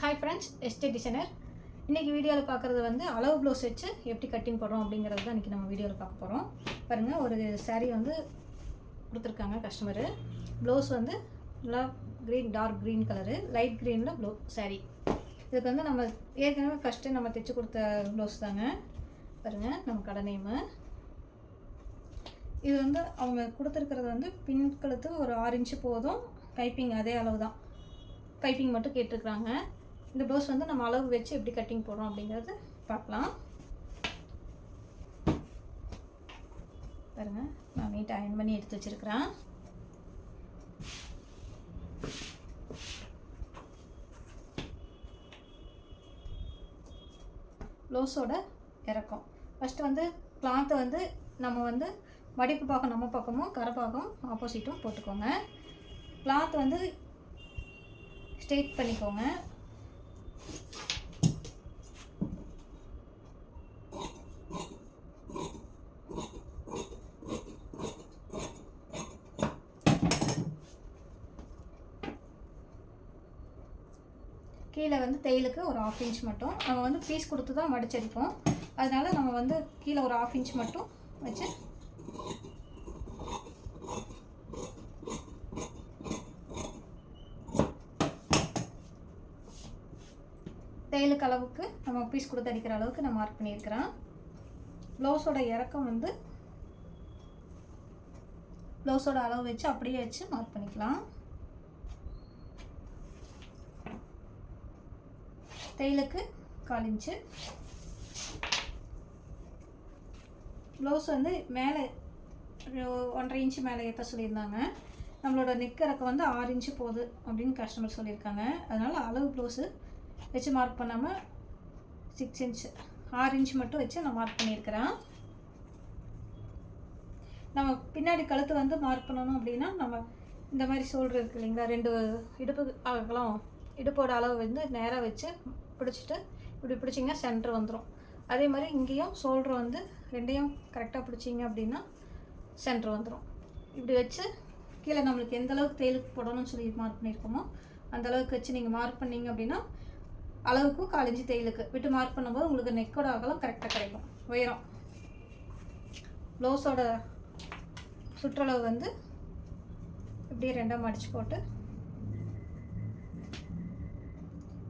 Hi friends yesterday designer இன்றைக்கி வீடியோவில் பார்க்குறது வந்து அளவு ப்ளவுஸ் வச்சு எப்படி கட்டிங் போடுறோம் அப்படிங்கிறது தான் இன்றைக்கி நம்ம வீடியோவில் பார்க்க போகிறோம் பாருங்கள் ஒரு சாரீ வந்து கொடுத்துருக்காங்க கஸ்டமரு ப்ளவுஸ் வந்து நல்லா green dark green colour light க்ரீனில் ப்ளவு சாரீ இதுக்கு வந்து நம்ம ஏற்கனவே ஃபஸ்ட்டு நம்ம தைச்சு கொடுத்த ப்ளவுஸ் தாங்க. பாருங்கள் நம்ம கடை நேமு இது வந்து அவங்க கொடுத்துருக்கிறது வந்து பின் கழுத்து ஒரு ஆறு இன்ச்சு போதும். பைப்பிங் அதே அளவு தான் பைப்பிங் மட்டும் கேட்டிருக்கிறாங்க. இந்த ப்ளவுஸ் வந்து நம்ம அளவு வச்சு எப்படி கட்டிங் போடுறோம் அப்படிங்கிறது பார்க்கலாம். பாருங்கள் நான் நீட்டாக அயன் பண்ணி எடுத்து வச்சுருக்கிறேன். ப்ளவுஸோட இறக்கம். ஃபஸ்ட்டு வந்து கிளாத்தை வந்து நம்ம வந்து மடிப்பு பாகம் நம்ம பக்கமும் கரை பாகம் ஆப்போசிட்டும் போட்டுக்கோங்க. கிளாத் வந்து ஸ்ட்ரெயிட் பண்ணிக்கோங்க. கீழே வந்து தையலுக்கு ஒரு ஆஃப் இன்ச் மட்டும். நம்ம வந்து பீஸ் கொடுத்து தான் மடிச்சடிப்போம். அதனால நம்ம வந்து கீழே ஒரு ஆஃப் இன்ச் மட்டும் வச்சு தையலுக்கு அளவுக்கு நம்ம பீஸ் கொடுத்து அடிக்கிற அளவுக்கு நான் மார்க் பண்ணியிருக்கிறேன் ப்ளவுஸோட இறக்கம் வந்து ப்ளவுஸோட அளவு வச்சு அப்படியே வச்சு மார்க் பண்ணிக்கலாம். தையலுக்கு கால் இன்ச்சு ப்ளவுஸ் வந்து மேலே ஒன்றரை இன்ச்சு மேலே ஏற்ற சொல்லியிருந்தாங்க. நம்மளோட நெக் வந்து ஆறு இன்ச்சு போகுது அப்படின்னு கஸ்டமர் சொல்லியிருக்காங்க. அதனால் அளவு ப்ளவுஸு வச்சு மார்க் பண்ணாமல் சிக்ஸ் இன்ச்சு ஆறு இன்ச் மட்டும் வச்சு நான் மார்க் பண்ணியிருக்கிறேன். நம்ம பின்னாடி கழுத்து வந்து மார்க் பண்ணணும் அப்படின்னா நம்ம இந்த மாதிரி சோல்ட்ரு இருக்கு இல்லைங்களா ரெண்டு இடுப்பு அகலம் இடுப்போட அளவு வந்து நேராக வச்சு பிடிச்சிட்டு இப்படி பிடிச்சிங்க சென்டர் வந்துடும் அதே மாதிரி இங்கேயும் ஷோல்டர் வந்து ரெண்டையும் கரெக்டாக பிடிச்சிங்க அப்படின்னா சென்டர் வந்துடும் இப்படி வச்சு கீழே நம்மளுக்கு எந்த அளவுக்கு தேயிலுக்கு போடணும்னு சொல்லி மார்க் பண்ணியிருக்கோமோ அந்த அளவுக்கு வச்சு நீங்கள் மார்க் பண்ணிங்க அப்படின்னா அளவுக்கும் காலஞ்சி தையலுக்கு விட்டு மார்க் பண்ணும்போது உங்களுக்கு நெக்கோட அகலம் கரெக்டாக கிடைக்கும். உயரம். ப்ளவுஸோட சுற்றளவு வந்து இப்படியே ரெண்டாக மடித்து போட்டு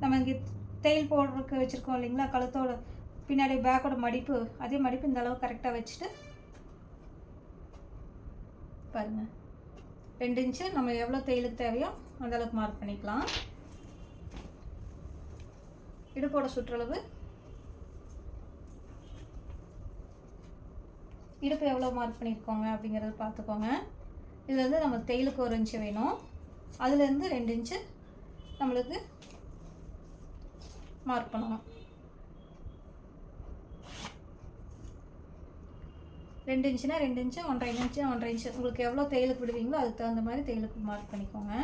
நம்ம இங்கே தையல் போடுறதுக்கு வச்சுருக்கோம் இல்லைங்களா கழுத்தோட பின்னாடி பேக்கோட மடிப்பு அதே மடிப்பு இந்த அளவு கரெக்டாக வச்சுட்டு பாருங்கள் ரெண்டு இன்ச்சு நம்ம எவ்வளோ தையலுக்கு தேவையோ அந்த அளவுக்கு மார்க் பண்ணிக்கலாம். இடுப்போட சுற்றளவு. இடுப்பு எவ்வளோ மார்க் பண்ணியிருக்கோங்க அப்படிங்கிறத பார்த்துக்கோங்க. இது வந்து நம்ம தையலுக்கு ஒரு இன்ச்சு வேணும். அதுலேருந்து ரெண்டு இன்ச்சு நம்மளுக்கு மார்க் பண்ணணும் ரெண்டு இன்ச்சுனா ரெண்டு இன்ச்சு ஒன்றரை இன்ச்சு ஒன்றரை இன்ச்சு. உங்களுக்கு எவ்வளோ தையலுக்கு விடுவீங்களோ அதுக்கு தகுந்த மாதிரி தையலுக்கு மார்க் பண்ணிக்கோங்க.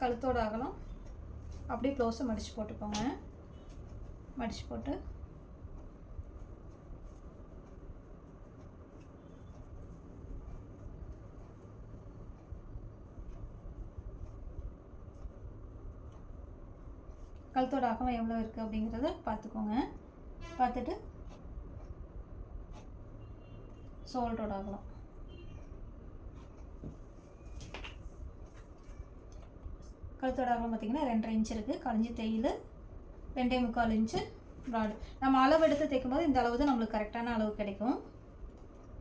கழுத்தோட அகலம் அப்படியே ப்ளவுஸை மடித்து போட்டுக்கோங்க. மடித்து போட்டு கழுத்தோட அகலம் எவ்வளோ இருக்குது அப்படிங்கிறத பார்த்துக்கோங்க. பார்த்துட்டு சோல்டோட அகலம். கழுத்தோட அகலம் பார்த்திங்கன்னா ரெண்டரை இன்ச் இருக்குது கழிஞ்சி தையல் ரெண்டே முக்கால் இன்ச்சு ப்ராடு நம்ம அளவு எடுத்து தைக்கும்போது இந்த அளவு தான் நம்மளுக்கு கரெக்டான அளவு கிடைக்கும்.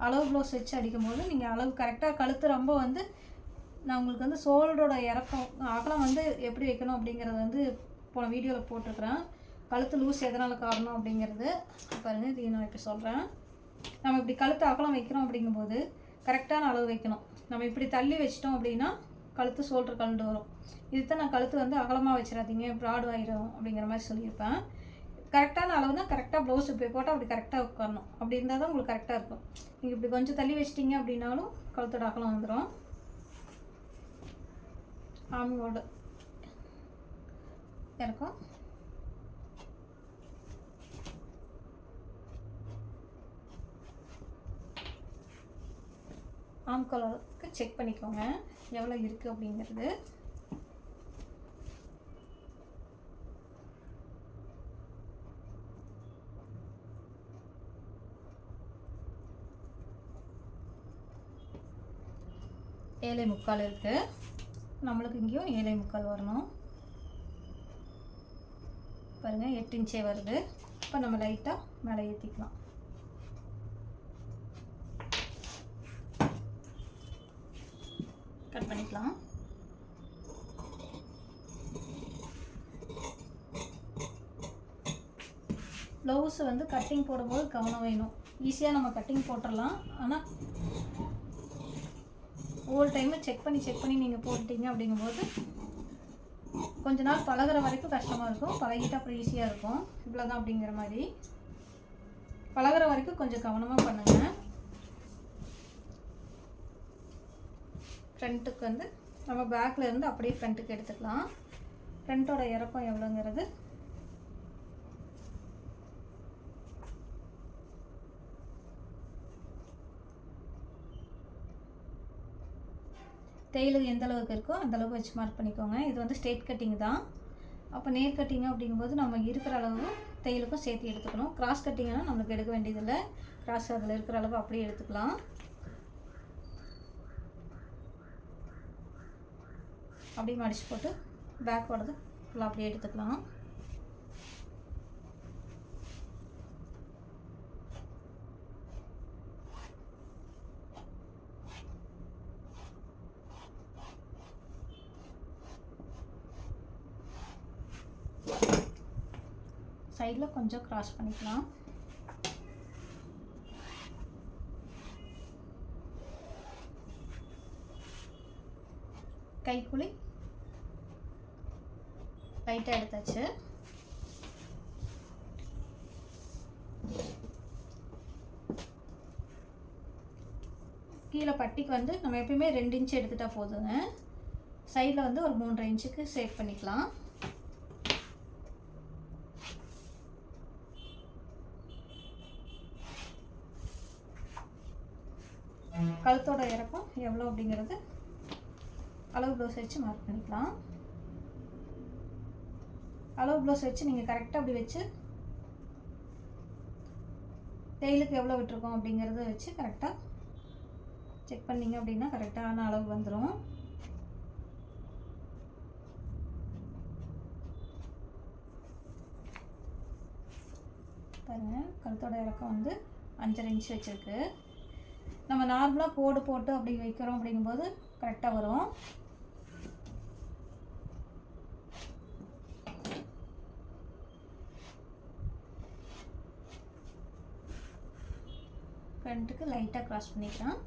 அளவு ப்ளவுஸ் வச்சு அடிக்கும்போது நீங்கள் அளவு கரெக்டாக கழுத்து ரொம்ப வந்து நான் உங்களுக்கு வந்து சோல்டோட இறக்கம் அகலம் வந்து எப்படி வைக்கணும் அப்படிங்கிறது வந்து போன வீடியோவில் போட்டிருக்கிறேன். கழுத்து லூஸ் எதனால் காரணம் அப்படிங்கிறது பாருங்கள் இது நான் இப்போ சொல்கிறேன் நம்ம இப்படி கழுத்து அகலம் வைக்கிறோம் அப்படிங்கும்போது கரெக்டான அளவு வைக்கணும். நம்ம இப்படி தள்ளி வச்சிட்டோம் அப்படின்னா கழுத்து ஷோல்டர் கலண்டு வரும். இதுதான் நான் கழுத்து வந்து அகலமாக வச்சிடாதீங்க ப்ராடு ஆயிடும் அப்படிங்கிற மாதிரி சொல்லியிருப்பேன். கரெக்டான அளவு தான் கரெக்டாக ப்ளவுஸ் இப்படி போட்டால் அப்படி கரெக்டாக உட்காரணும். அப்படி இருந்தால் தான் உங்களுக்கு கரெக்டாக இருக்கும். நீங்கள் இப்படி கொஞ்சம் தள்ளி வச்சிட்டிங்க அப்படின்னாலும் கழுத்தோட அகலம் வந்துடும் ஆமியோட இருக்கும் ஆம் கலருக்கு செக் பண்ணிக்கோங்க. எவ்வளோ இருக்குது அப்படிங்கிறது. ஏழை முக்கால் இருக்குது நம்மளுக்கு இங்கேயும் ஏழை முக்கால் வரணும். பாருங்கள் எட்டு இன்ச்சே வருது. இப்போ நம்ம லைட்டாக மேலே ஏற்றிக்கலாம் கட் பண்ணிக்கலாம். ப்ளவுஸு வந்து கட்டிங் போடும்போது கவனம் வேணும். ஈஸியாக நம்ம கட்டிங் போட்டுடலாம் ஆனால் ஒவ்வொரு டைமும் செக் பண்ணி செக் பண்ணி நீங்கள் போட்டுட்டீங்க அப்படிங்கும்போது கொஞ்ச நாள் பழகுற வரைக்கும் கஷ்டமாக இருக்கும். பழகிட்டு அப்புறம் ஈஸியாக இருக்கும். இவ்வளோதான் அப்படிங்கிற மாதிரி. பழகுற வரைக்கும் கொஞ்சம் கவனமாக பண்ணுங்கள் ஃப்ரண்ட்டுக்கு வந்து நம்ம பேக்கில் இருந்து அப்படியே ஃப்ரண்ட்டுக்கு எடுத்துக்கலாம். ஃப்ரண்ட்டோட இறக்கம் எவ்வளோங்கிறது தையல் எந்த அளவுக்கு இருக்கோ அந்த அளவுக்கு வச்சு மார்க் பண்ணிக்கோங்க. இது வந்து ஸ்ட்ரெயிட் கட்டிங் தான். அப்போ நேர் கட்டிங் அப்படிங்கும்போது நம்ம இருக்கிற அளவு தையலுக்கும் சேர்த்து எடுத்துக்கணும். கிராஸ் கட்டிங்னா நம்மளுக்கு எடுக்க வேண்டியதில்லை. கிராஸ் அதில் இருக்கிற அளவு அப்படியே எடுத்துக்கலாம். அப்படியே மடிச்சு போட்டு பேக்கோடது ஃபுல்லாக அப்படியே எடுத்துக்கலாம். சைடில் கொஞ்சம் கிராஸ் பண்ணிக்கலாம். கைக்குழி லைட்டாக எடுத்தாச்சு. கீழே பட்டிக்கு வந்து நம்ம எப்பயுமே ரெண்டு இன்ச்சு எடுத்துகிட்டா போதுங்க. சைடில் வந்து ஒரு மூன்றரை இன்ச்சுக்கு சேவ் பண்ணிக்கலாம். அப்படிங்கிறது அளவு ப்ளவுஸ் வச்சு மார்க் பண்ணிக்கலாம். அளவு ப்ளவுஸ் வச்சு நீங்கள் கரெக்டாக அப்படி வச்சு டெய்லுக்கு எவ்வளோ விட்டுருக்கோம் அப்படிங்கிறத வச்சு கரெக்டாக செக் பண்ணீங்க அப்படின்னா கரெக்டான அளவு வந்துடும் பாருங்கள் கழுத்தோட இறக்கம் வந்து அஞ்சரை இன்ச் வச்சுருக்கு. நம்ம நார்மலாக கோடு போட்டு அப்படி வைக்கிறோம் அப்படிங்கும்போது கரெக்டாக வரும். ஃப்ரண்ட்டுக்கு லைட்டாக க்ராஸ் பண்ணிக்கலாம்.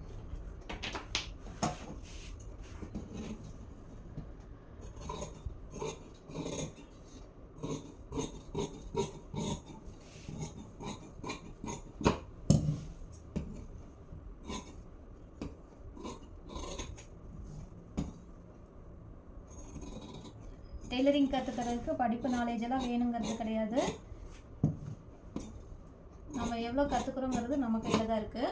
டெய்லரிங் படிப்பு நாலேஜ் எல்லாம் வேணுங்கிறது கிடையாது. நம்ம எவ்வளோ கற்றுக்குறோங்கிறது நம்ம கையில் தான் இருக்குது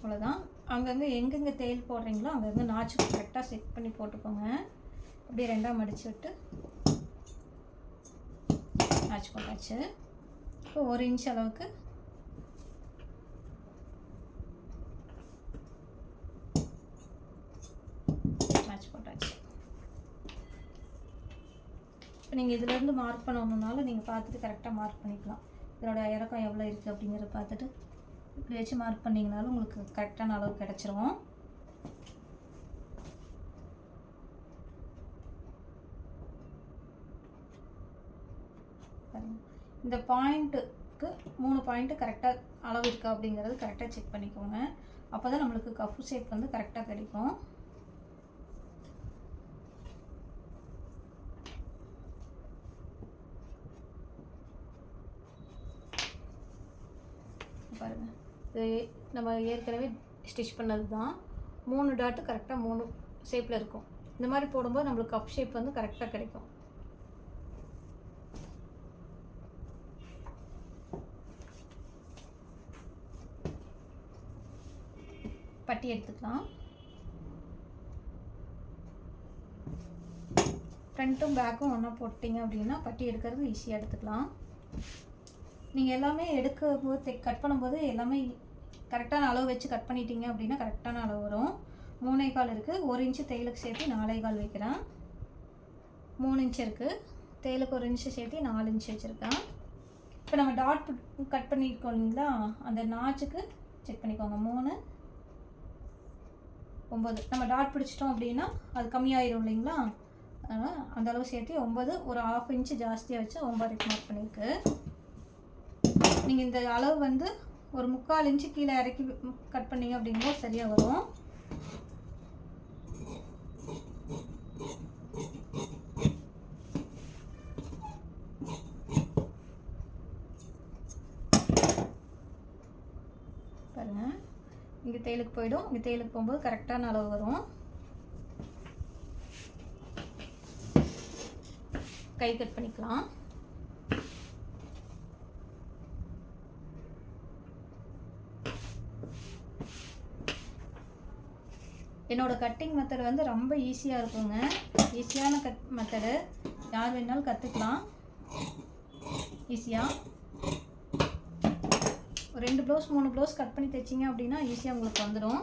அவ்வளோதான் அங்கங்கே எங்கெங்கே தேயில் போடுறீங்களோ அங்கங்கே நாச்சு கரெக்டாக செட் பண்ணி போட்டுக்கோங்க. அப்படியே ரெண்டாக மடித்து விட்டு நாச்சு போட்டாச்சு. இப்போ ஒரு இன்ச் அளவுக்கு மேட்ச் போட்டாச்சு இப்போ நீங்கள் இதுலேருந்து மார்க் பண்ணணுன்னாலும் நீங்கள் பார்த்துட்டு கரெக்டாக மார்க் பண்ணிக்கலாம். இதோட இறக்கம் எவ்வளோ இருக்குது அப்படிங்கிறத பார்த்துட்டு இப்படி வச்சு மார்க் பண்ணிங்கனாலும் உங்களுக்கு கரெக்டான அளவு கிடச்சிரும். இந்த பாயிண்ட்டுக்கு மூணு பாயிண்ட்டு கரெக்டாக அளவு இருக்கா அப்படிங்கிறது கரெக்டாக செக் பண்ணிக்கோங்க. அப்போ தான் நம்மளுக்கு கஃப் ஷேப் வந்து கரெக்டாக கிடைக்கும். நம்ம ஏற்கனவே ஸ்டிச் பண்ணது தான் மூணு டாட்டு கரெக்டாக மூணு ஷேப்பில் இருக்கும். இந்த மாதிரி போடும்போது நம்மளுக்கு கப் ஷேப் வந்து கரெக்டாக கிடைக்கும். பட்டி எடுத்துக்கலாம். ஃப்ரண்ட்டும் பேக்கும் ஒன்றா போட்டிங்க அப்படின்னா பட்டி எடுக்கிறது ஈஸியாக எடுத்துக்கலாம். நீங்கள் எல்லாமே எடுக்கும் போது கட் பண்ணும்போது எல்லாமே கரெக்டான அளவு வச்சு கட் பண்ணிட்டீங்க அப்படின்னா கரெக்டான அளவு வரும். மூணே கால் இருக்குது ஒரு இன்ச்சு தையலுக்கு சேர்த்து நாலே கால் வைக்கிறேன். மூணு இன்ச் இருக்குது தையலுக்கு ஒரு இன்ச்சு சேர்த்து நாலு இன்ச்சு வச்சுருக்கேன். இப்போ நம்ம டாட் கட் பண்ணியிருக்கோம் இல்லைங்களா? அந்த நாச்சுக்கு செக் பண்ணிக்கோங்க. மூணு ஒம்பது நம்ம டாட் பிடிச்சிட்டோம் அப்படின்னா அது கம்மியாயிரும் இல்லைங்களா? அதனால் அந்த அளவு சேர்த்து ஒம்பது ஒரு ஆஃப் இன்ச்சு ஜாஸ்தியாக வச்சு ஒம்பதுக்கு மார்க் பண்ணியிருக்கு நீங்கள் இந்த அளவு வந்து ஒரு முக்கால் இன்ச்சு கீழே இறக்கி கட் பண்ணிங்க அப்படிங்கும்போது சரியாக வரும். பாருங்கள் இங்கே தேயிலுக்கு போயிடும். இங்கே தேயிலுக்கு போகும்போது கரெக்டான அளவு வரும். கை கட் பண்ணிக்கலாம். என்னோட கட்டிங் மெத்தட் வந்து ரொம்ப ஈஸியாக இருக்குங்க. ஈஸியான கட் மெத்தடு யார் வேணாலும் கற்றுக்கலாம் ஈஸியாக ரெண்டு ப்ளவுஸ் மூணு ப்ளவுஸ் கட் பண்ணி தைச்சிங்க அப்படின்னா ஈஸியாக உங்களுக்கு வந்துடும்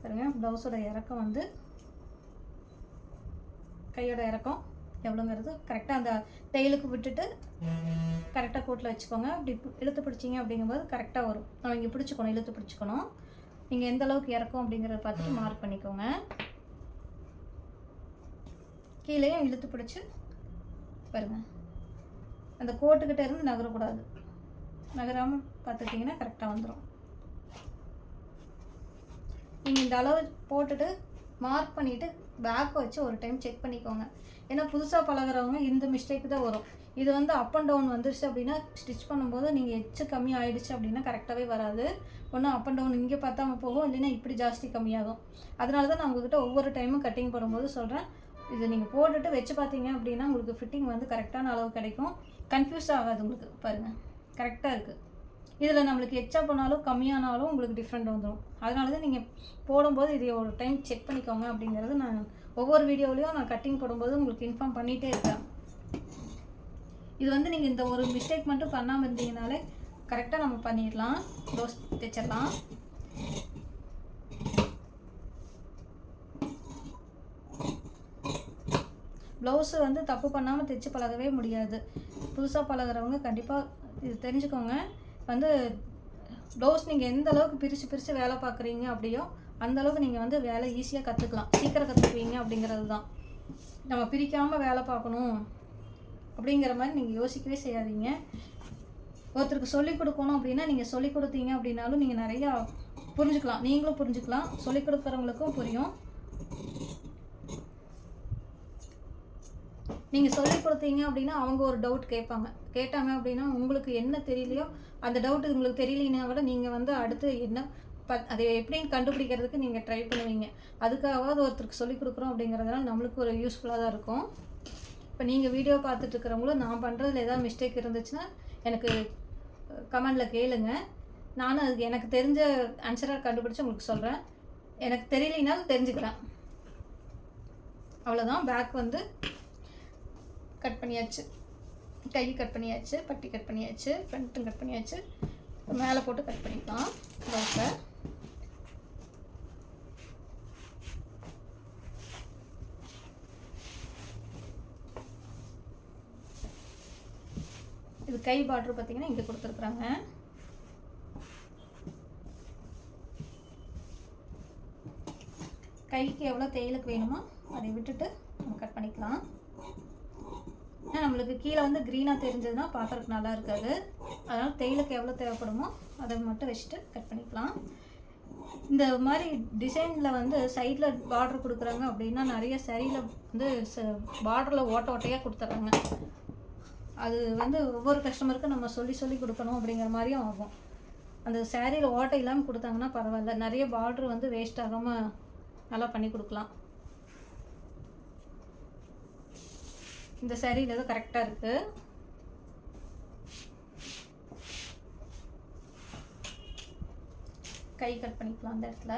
பாருங்க ப்ளவுஸோட இறக்கம் வந்து கையோட இறக்கம் எவ்வளோங்கிறது கரெக்டாக அந்த தையலுக்கு விட்டுட்டு கரெக்டாக கோட்டில் வச்சுக்கோங்க. அப்படி இழுத்து பிடிச்சிங்க அப்படிங்கும்போது கரெக்டாக வரும். நம்ம இங்கே பிடிச்சிக்கணும் இழுத்து பிடிச்சிக்கணும். நீங்கள் எந்த அளவுக்கு இறக்கும் அப்படிங்கிறத பார்த்துட்டு மார்க் பண்ணிக்கோங்க. கீழேயும் இழுத்து பிடிச்சி பாருங்க. அந்த கோட்டுக்கிட்ட இருந்து நகரக்கூடாது. நகராமல் பார்த்துட்டிங்கன்னா கரெக்டாக வந்துடும் நீங்கள் இந்த அளவு போட்டுட்டு மார்க் பண்ணிவிட்டு பேக் வச்சு ஒரு டைம் செக் பண்ணிக்கோங்க. ஏன்னா புதுசாக பழகுறவங்க இந்த மிஸ்டேக் தான் வரும். இது வந்து அப் அண்ட் டவுன் வந்துருச்சு அப்படின்னா ஸ்டிச் பண்ணும்போது நீங்கள் எச்சு கம்மி ஆகிடுச்சு அப்படின்னா கரெக்டாகவே வராது. ஒன்றும் அப் அண்ட் டவுன் இங்கே பார்த்தாம போகும் இல்லைன்னா இப்படி ஜாஸ்தி கம்மியாகும். அதனால தான் நான் உங்ககிட்ட ஒவ்வொரு டைமும் கட்டிங் போடும்போது சொல்கிறேன் இது நீங்கள் போட்டுட்டு வச்சு பார்த்தீங்க அப்படின்னா உங்களுக்கு ஃபிட்டிங் வந்து கரெக்டான அளவு கிடைக்கும். கன்ஃபியூஸ் ஆகாது உங்களுக்கு. பாருங்கள் கரெக்டாக இருக்குது இதில் நம்மளுக்கு எச்சா பண்ணாலும் கம்மியானாலும் உங்களுக்கு டிஃப்ரெண்ட் வந்துடும் அதனால தான் நீங்கள் போடும்போது இதை ஒரு டைம் செக் பண்ணிக்கோங்க அப்படிங்கிறது நான் ஒவ்வொரு வீடியோலையும் நான் கட்டிங் போடும்போது உங்களுக்கு இன்ஃபார்ம் பண்ணிகிட்டே இருக்கேன். இது வந்து நீங்கள் இந்த ஒரு மிஸ்டேக் மட்டும் பண்ணாமல் இருந்தீங்கனாலே கரெக்டாக நம்ம பண்ணிடலாம். ரோஸ் தைச்சிடலாம் ப்ளவுஸு வந்து தப்பு பண்ணாமல் தைச்சு பழகவே முடியாது. புதுசாக பழகுறவங்க கண்டிப்பாக இது தெரிஞ்சுக்கோங்க. வந்து ப்ளவுஸ் நீங்கள் எந்த அளவுக்கு பிரித்து பிரித்து வேலை பார்க்குறீங்க அப்படியோ அந்த அளவுக்கு நீங்கள் வந்து வேலை ஈஸியாக கற்றுக்கலாம் சீக்கிரம் கற்றுக்குவீங்க அப்படிங்கிறது தான் நம்ம பிரிக்காமல் வேலை பார்க்கணும் அப்படிங்கிற மாதிரி நீங்கள் யோசிக்கவே செய்யாதீங்க. ஒருத்தருக்கு சொல்லிக் கொடுக்கணும் அப்படின்னா நீங்கள் சொல்லிக் கொடுத்தீங்க அப்படின்னாலும் நீங்கள் நிறையா புரிஞ்சுக்கலாம். நீங்களும் புரிஞ்சுக்கலாம். சொல்லிக் கொடுக்குறவங்களுக்கும் புரியும். நீங்கள் சொல்லிக் கொடுத்தீங்க அப்படின்னா அவங்க ஒரு டவுட் கேட்பாங்க. கேட்டாங்க அப்படின்னா உங்களுக்கு என்ன தெரியலையோ அந்த டவுட் உங்களுக்கு தெரியலைன்னா கூட நீங்கள் வந்து அடுத்து என்ன ப அதை எப்படின்னு கண்டுபிடிக்கிறதுக்கு நீங்கள் ட்ரை பண்ணுவீங்க. அதுக்காகவாது ஒருத்தருக்கு சொல்லிக் கொடுக்குறோம் அப்படிங்கிறதுனால நம்மளுக்கு ஒரு யூஸ்ஃபுல்லாக தான் இருக்கும். இப்போ நீங்கள் வீடியோ பார்த்துட்டு இருக்கிறவங்களும் நான் பண்ணுறதுல ஏதாவது மிஸ்டேக் இருந்துச்சுன்னா எனக்கு கமெண்டில் கேளுங்க. நானும் அதுக்கு எனக்கு தெரிஞ்ச ஆன்சராக கண்டுபிடிச்சு உங்களுக்கு சொல்கிறேன் எனக்கு தெரியலைனாலும் தெரிஞ்சுக்கிறேன். அவ்வளோதான் பேக் வந்து கட் பண்ணியாச்சு. கை கட் பண்ணியாச்சு பட்டி கட் பண்ணியாச்சு ஃப்ரண்ட்டும் கட் பண்ணியாச்சு. மேலே போட்டு கட் பண்ணிக்கலாம். ப்ளவுஸை இது கை பார்டர் பார்த்தீங்கன்னா இங்கே கொடுத்துருக்குறாங்க. கைக்கு எவ்வளோ தேயிலுக்கு வேணுமோ அதை விட்டுட்டு நம்ம கட் பண்ணிக்கலாம். ஏன்னா நம்மளுக்கு கீழே வந்து க்ரீனாக தெரிஞ்சதுன்னா பார்க்குறதுக்கு நல்லா இருக்காது. அதனால் தேயிலுக்கு எவ்வளோ தேவைப்படுமோ அதை மட்டும் வச்சுட்டு கட் பண்ணிக்கலாம். இந்த மாதிரி டிசைனில் வந்து சைடில் பார்டர் கொடுக்குறாங்க அப்படின்னா நிறைய சரியில் வந்து பார்டரில் ஓட்ட ஓட்டையாக கொடுத்துட்றாங்க அது வந்து ஒவ்வொரு கஸ்டமருக்கும் நம்ம சொல்லி சொல்லி கொடுக்கணும் அப்படிங்கிற மாதிரியும் ஆகும். அந்த சேரீயில் ஓட்டை இல்லாமல் கொடுத்தாங்கன்னா பரவாயில்ல. நிறைய பார்ட்ரு வந்து வேஸ்ட் ஆகாமல் நல்லா பண்ணி கொடுக்கலாம். இந்த சரியில் ஏதோ கரெக்டாக இருக்குது கை கட் பண்ணிக்கலாம் அந்த இடத்துல.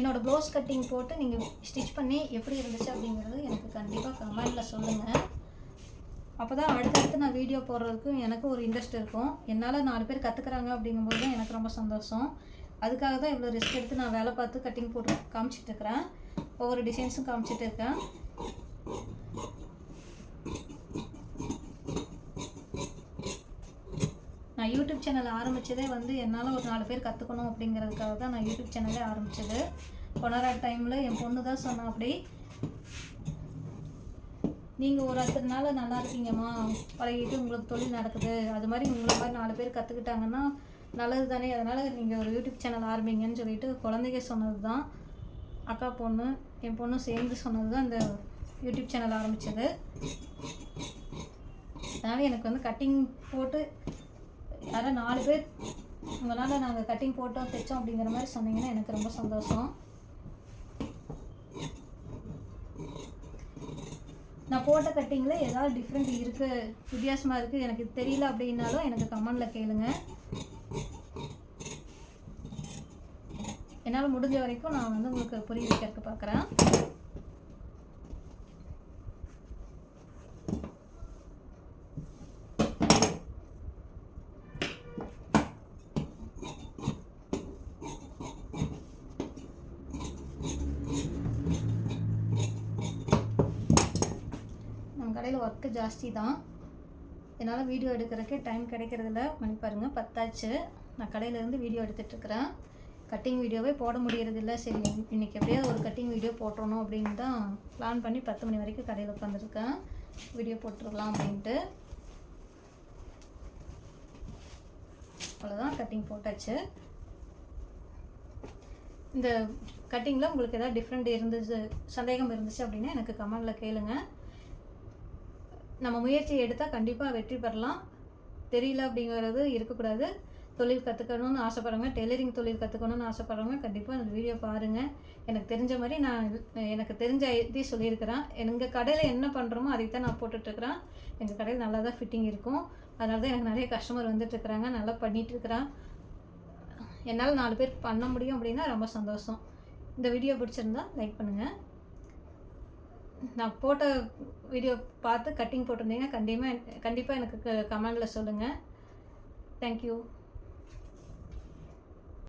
என்னோட ப்ளவுஸ் கட்டிங் போட்டு நீங்கள் ஸ்டிச் பண்ணி எப்படி இருந்துச்சு அப்படிங்கிறது எனக்கு கண்டிப்பாக கமெண்டில் சொல்லுங்கள் அப்போ தான் அடுத்தடுத்து நான் வீடியோ போடுறதுக்கும் எனக்கு ஒரு இன்ட்ரெஸ்ட் இருக்கும். என்னால் நாலு பேர் கற்றுக்குறாங்க அப்படிங்கும்போது தான் எனக்கு ரொம்ப சந்தோஷம். அதுக்காக தான் இவ்வளோ ரிஸ்க் எடுத்து நான் வேலை பார்த்து கட்டிங் போட்டு காமிச்சிட்ருக்கிறேன் ஒவ்வொரு டிசைன்ஸும் காமிச்சிட்டு இருக்கேன். நான் யூடியூப் சேனல் ஆரம்பித்ததே வந்து என்னால் ஒரு நாலு பேர் கற்றுக்கணும் அப்படிங்கிறதுக்காக தான் நான் யூடியூப் சேனலே ஆரம்பித்தது கொனரா டைமில் என் பொண்ணு தான் சொன்னா அப்படி நீங்கள் ஒரு அத்தனை நாள் நல்லா இருக்கீங்கம்மா பழகிட்டு உங்களுக்கு தொழில் நடக்குது. அது மாதிரி உங்களை மாதிரி நாலு பேர் கற்றுக்கிட்டாங்கன்னா நல்லது தானே. அதனால் நீங்கள் ஒரு யூடியூப் சேனல் ஆரம்பிங்கன்னு சொல்லிட்டு குழந்தைங்க சொன்னது தான். அக்கா பொண்ணு என் பொண்ணும் சேர்ந்து சொன்னது தான் இந்த யூடியூப் சேனல் ஆரம்பித்தது அதனால் எனக்கு வந்து கட்டிங் போட்டு யாராவது நாலு பேர் உங்களால் நாங்கள் கட்டிங் போட்டோம் தைச்சோம் அப்படிங்கிற மாதிரி சொன்னீங்கன்னா எனக்கு ரொம்ப சந்தோஷம். நான் போட்ட கட்டிங்கில் ஏதாவது டிஃப்ரெண்ட் இருக்குது வித்தியாசமாக இருக்குது எனக்கு தெரியல அப்படின்னாலும் எனக்கு கமெண்டில் கேளுங்க. என்னால் முடிஞ்ச வரைக்கும் நான் வந்து உங்களுக்கு புரிய வைக்கிறதுக்கு பார்க்குறேன் கடையில் ஒர்க்கு ஜாஸ்தி தான் என்னால் வீடியோ எடுக்கிறதுக்கே டைம் கிடைக்கிறதில்ல. மணி பாருங்கள் பத்தாச்சு. நான் கடையிலேருந்து வீடியோ எடுத்துகிட்ருக்குறேன் கட்டிங் வீடியோவே போட முடியறதில்ல. சரி இன்றைக்கி எப்படியாவது ஒரு கட்டிங் வீடியோ போட்டுறணும் அப்படின்னு தான் பிளான் பண்ணி பத்து மணி வரைக்கும் கடையில் உட்காந்துருக்கேன் வீடியோ போட்டுருக்கலாம் அப்படின்ட்டு. அவ்வளோதான் கட்டிங் போட்டாச்சு. இந்த கட்டிங்கில் உங்களுக்கு எதாவது டிஃப்ரெண்ட் இருந்துச்சு சந்தேகம் இருந்துச்சு அப்படின்னா எனக்கு கமெண்டில் கேளுங்கள் நம்ம முயற்சி எடுத்தால் கண்டிப்பாக வெற்றி பெறலாம். தெரியல அப்படிங்கிறது இருக்கக்கூடாது. தொழில் கற்றுக்கணும்னு ஆசைப்படுறவங்க டெய்லரிங் தொழில் கற்றுக்கணும்னு ஆசைப்படுறவங்க கண்டிப்பாக அந்த வீடியோ பாருங்கள் எனக்கு தெரிஞ்ச மாதிரி நான் எனக்கு தெரிஞ்ச இதை சொல்லியிருக்கிறேன். எங்கள் கடையில் என்ன பண்ணுறோமோ அதை தான் நான் போட்டுட்ருக்கிறேன். எங்கள் கடையில் நல்லா தான் ஃபிட்டிங் இருக்கும். அதனால தான் எனக்கு நிறைய கஸ்டமர் வந்துட்டுருக்குறாங்க நல்லா பண்ணிகிட்ருக்குறேன் என்னால் நாலு பேர் பண்ண முடியும் அப்படின்னா ரொம்ப சந்தோஷம். இந்த வீடியோ பிடிச்சிருந்தா லைக் பண்ணுங்கள் நான் போட்ட வீடியோ பார்த்து கட்டிங் போட்டிருந்தீங்கன்னா கண்டிப்பாக கண்டிப்பாக எனக்கு கமெண்டில் சொல்லுங்கள் தேங்க்யூ